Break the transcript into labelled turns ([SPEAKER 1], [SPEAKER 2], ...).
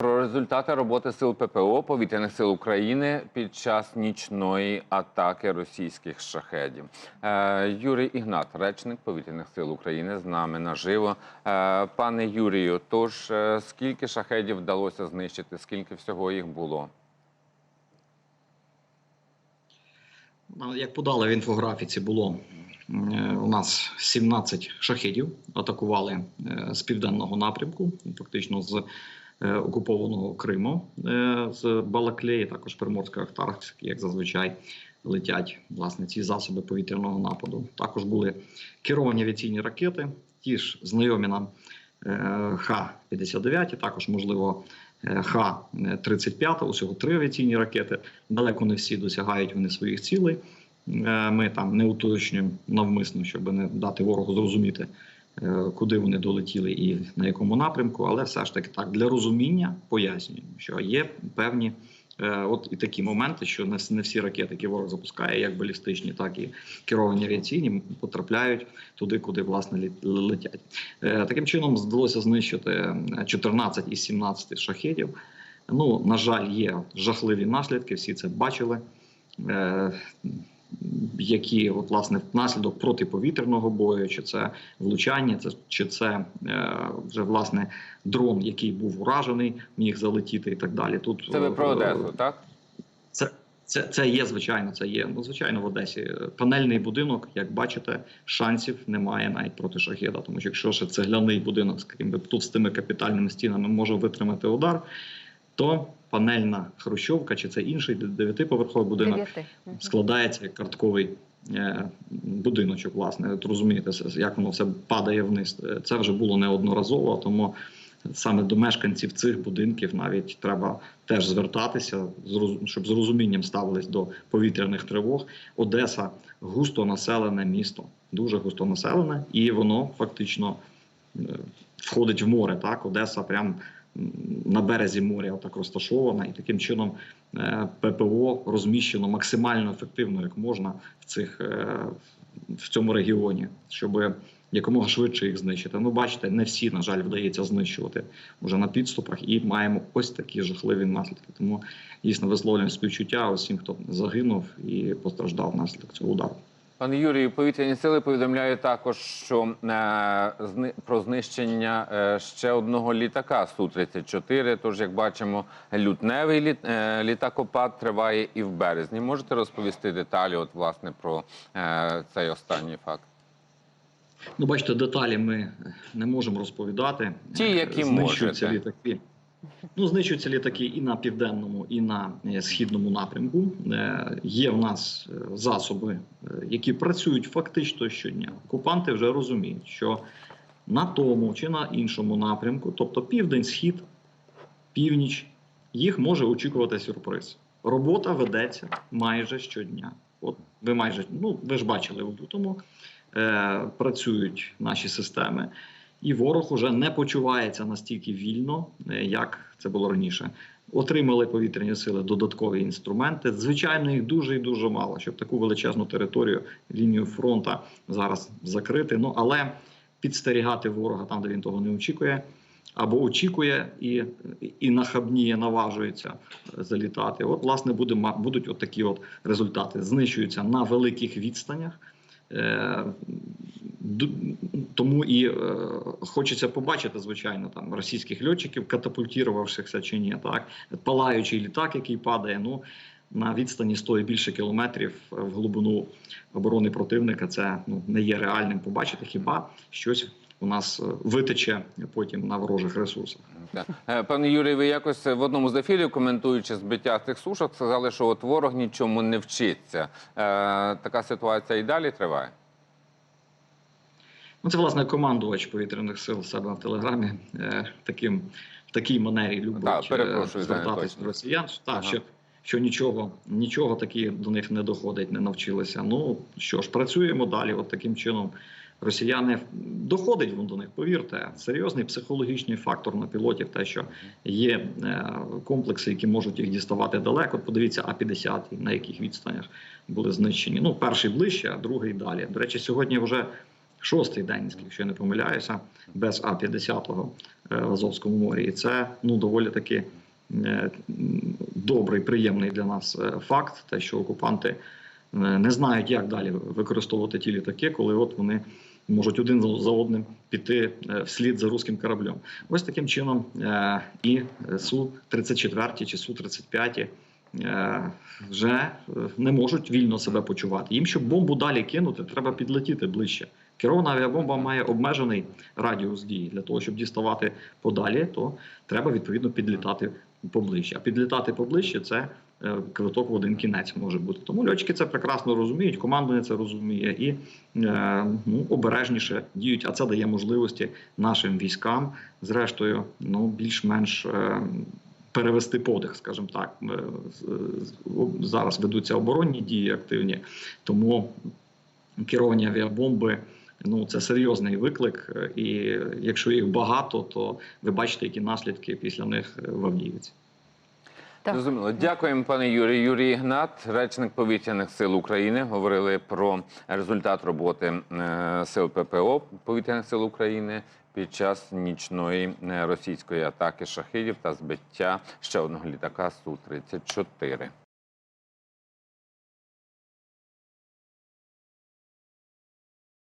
[SPEAKER 1] Про результати роботи сил ППО повітряних сил України під час нічної атаки російських шахедів. Е, Юрій Ігнат, речник повітряних сил України, з нами наживо. Е, пане Юрію, тож е, скільки шахедів вдалося знищити? Скільки всього їх було?
[SPEAKER 2] Ну, Як подали в інфографіці, було е, у нас 17 шахедів атакували е, з південного напрямку, фактично з окупованого Криму, е, з Балаклеї, також Приморська Ахтарськ, як зазвичай летять власне ці засоби повітряного нападу. Також були керовані авіаційні ракети, ті ж знайомі нам е, Х-59, також можливо. е, Х-35, усього три авіаційні ракети. Далеко не всі досягають вони своїх цілей. Е, Ми там не уточнюємо навмисно, щоб не дати ворогу зрозуміти, е, куди вони долетіли і на якому напрямку. Але все ж таки так для розуміння пояснюємо, що є певні. е, От і такі моменти, що не всі ракети, які ворог запускає, як балістичні, так і керовані авіаційні, потрапляють туди, куди власне летять. Е, Таким чином вдалося знищити е, 14 із 17 шахедів. Ну, на жаль, є жахливі наслідки, всі це бачили. Які от власне внаслідок протиповітряного бою, чи це влучання, це чи це е, вже власне дрон, який був уражений, міг залетіти і так далі. Тут
[SPEAKER 1] Це ви про
[SPEAKER 2] е,
[SPEAKER 1] Одесу, так?
[SPEAKER 2] Це, це, це є звичайно. Це є ну звичайно в Одесі. Панельний будинок, як бачите, шансів немає навіть проти шахеда. Тому що якщо ще цегляний будинок, з тими капітальними стінами може витримати удар, то панельна хрущовка чи це інший дев'ятиповерховий будинок
[SPEAKER 3] Дев'яти.
[SPEAKER 2] Складається як картковий е, будиночок. Власне, От розумієте, як воно все падає вниз. Е, Це вже було неодноразово, тому саме до мешканців цих будинків навіть треба теж звертатися, щоб з розумінням ставились до повітряних тривог. Одеса густо населене місто, дуже густо населене, і воно фактично е, входить в море. Так, Одеса прям на березі моря так розташована, і таким чином е, ППО розміщено максимально ефективно, як можна в цих е, в цьому регіоні, щоб якомога швидше їх знищити. Ну, бачите, не всі, на жаль, вдається знищувати вже на підступах, і маємо ось такі жахливі наслідки. Тому дійсно висловлюємо співчуття усім, хто загинув і постраждав внаслідок цього удару.
[SPEAKER 1] Пане Юрію, повітряні сили повідомляють також, що е, про знищення е, ще одного літака Су-34. Тож, як бачимо, лютневий літ, е, літакопад триває і в березні. Можете розповісти деталі, от власне про е, цей останній факт?
[SPEAKER 2] Ну, бачите, деталі ми не можемо розповідати.
[SPEAKER 1] Ті, які
[SPEAKER 2] знищуються
[SPEAKER 1] можете.
[SPEAKER 2] літаки. Ну, знищуються літаки і на південному, і на е, східному напрямку. Е, Є в нас е, засоби, які працюють фактично щодня. Окупанти вже розуміють, що на тому чи на іншому напрямку, тобто південь, схід, північ, їх може очікувати сюрприз. Робота ведеться майже щодня. От ви майже ну ви ж бачили у лютому, е, працюють наші системи, і ворог уже не почувається настільки вільно, е, як це було раніше. Отримали повітряні сили додаткові інструменти. Звичайно, їх дуже і дуже мало, щоб таку величезну територію, лінію фронта зараз закрити. Ну але підстерігати ворога там, де він того не очікує, або очікує і, і нахабніє, наважується е, залітати. От, власне, буде, будуть от такі от результати. Знищуються на великих відстанях. Е, тому і е, хочеться побачити, звичайно, там російських льотчиків, катапультувавшихся чи ні, так палаючий літак, який падає. Ну на відстані 100 і більше кілометрів в глибину оборони противника. Це ну не є реальним побачити. Хіба щось у нас е, витече потім на ворожих ресурсах?
[SPEAKER 1] Е, Пане Юрій, ви якось в одному з ефірів, коментуючи збиття цих сушок, сказали, що от ворог нічому не вчиться. Е, така ситуація і далі триває.
[SPEAKER 2] Ну, це власне командувач повітряних сил себе в телеграмі е, таким в такій манері любить
[SPEAKER 1] Так,
[SPEAKER 2] е, звертатись до росіян. Так,
[SPEAKER 1] Ага.
[SPEAKER 2] що, що нічого, нічого такі до них не доходить, не навчилися. Ну що ж, працюємо далі. От таким чином. Росіяни доходить воно до них, повірте, серйозний психологічний фактор на пілотів, те, що є е, комплекси, які можуть їх діставати далеко. От Подивіться, а 50 на яких відстанях були знищені. Ну, перший ближче, а другий далі. До речі, сьогодні вже шостий день, якщо я не помиляюся, без А-50 е, в Азовському морі. І це ну доволі таки е, добрий, приємний для нас е, факт, те, що окупанти не знають, як далі використовувати ті літаки, коли от вони можуть один за одним піти вслід за руським кораблем. Ось таким чином і су 34 чи су 35 е, вже не можуть вільно себе почувати. Їм, щоб бомбу далі кинути, треба підлетіти ближче. Керована авіабомба має обмежений радіус дії. Для того, щоб діставати подалі, то треба відповідно підлітати поближче. А підлітати поближче це е, квиток в один кінець може бути. Тому льотчики це прекрасно розуміють, командування це розуміє і е, ну, обережніше діють. А це дає можливості нашим військам, зрештою, ну більш-менш. Е, Перевести подих, скажімо так, зараз ведуться оборонні дії активні, тому керовані авіабомби ну це серйозний виклик. І якщо їх багато, то ви бачите, які наслідки після них е, в Авдіївці.
[SPEAKER 3] Так.
[SPEAKER 1] Зрозуміло. Дякуємо, пане Юрій. Юрій Ігнат, речник повітряних сил України, говорили про результат роботи е, сил ППО повітряних сил України під час нічної е, російської атаки шахидів та збиття ще одного літака Су 34